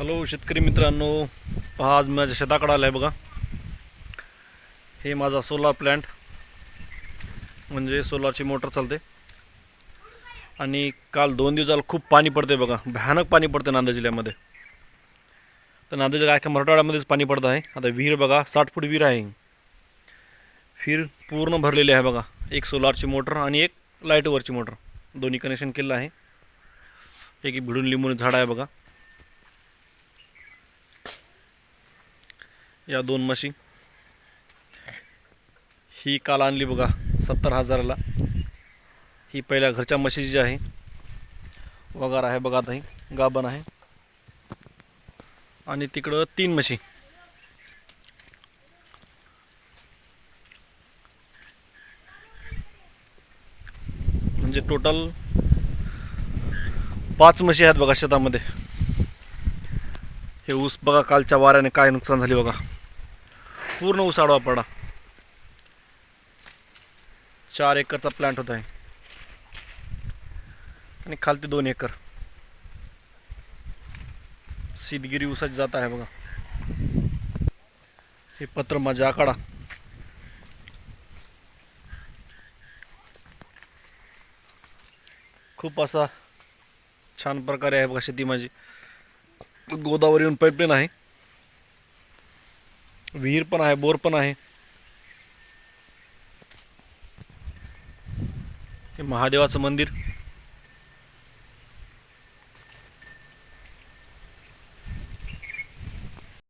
Hello शेतकरी मित्रांनो. पहा आज माझ्या शेताकडे आलं आहे बघा. हे माझा सोलार प्लॅन्ट म्हणजे सोलारची मोटर चालते. आणि काल दोन दिवसाला खूप पाणी पडते बघा. भयानक पाणी पडते नांदेड जिल्ह्यामध्ये. तर नांदेड काय काय मराठवाड्यामध्येच पाणी पडत आहे. आता विहीर बघा साठ फूट विहीर आहे. विहीर पूर्ण भरलेली आहे बघा. एक सोलारची मोटर आणि एक लाईटवरची मोटर दोन्ही कनेक्शन केलेलं आहे. एक भिडून लिंबून झाड आहे बघा. या दोन म्हशी. ही काल आणली बघा सत्तर हजाराला. ही पहिल्या घरच्या म्हशीची जी आहे वगार आहे बघा आता ही गाभण आहे. आणि तिकडं तीन म्हशी. म्हणजे टोटल पाच म्हशी आहेत बघा शेतामध्ये. हे ऊस बघा कालच्या वाऱ्याने काय नुकसान झाले बघा. पूर्ण ऊस आडवा पडा. चार एकरचा प्लांट होता आहे. आणि खालती दोन एकर. सीतगिरी ऊसाची जात आहे बघा. हे पत्र माझ्या आकडा खूप असा छान प्रकारे आहे बघा शेती माझी. गोदावरी येऊन पाईपलाईन आहे. विहीर पण आहे बोर पण आहे. हे महादेवाचं मंदिर.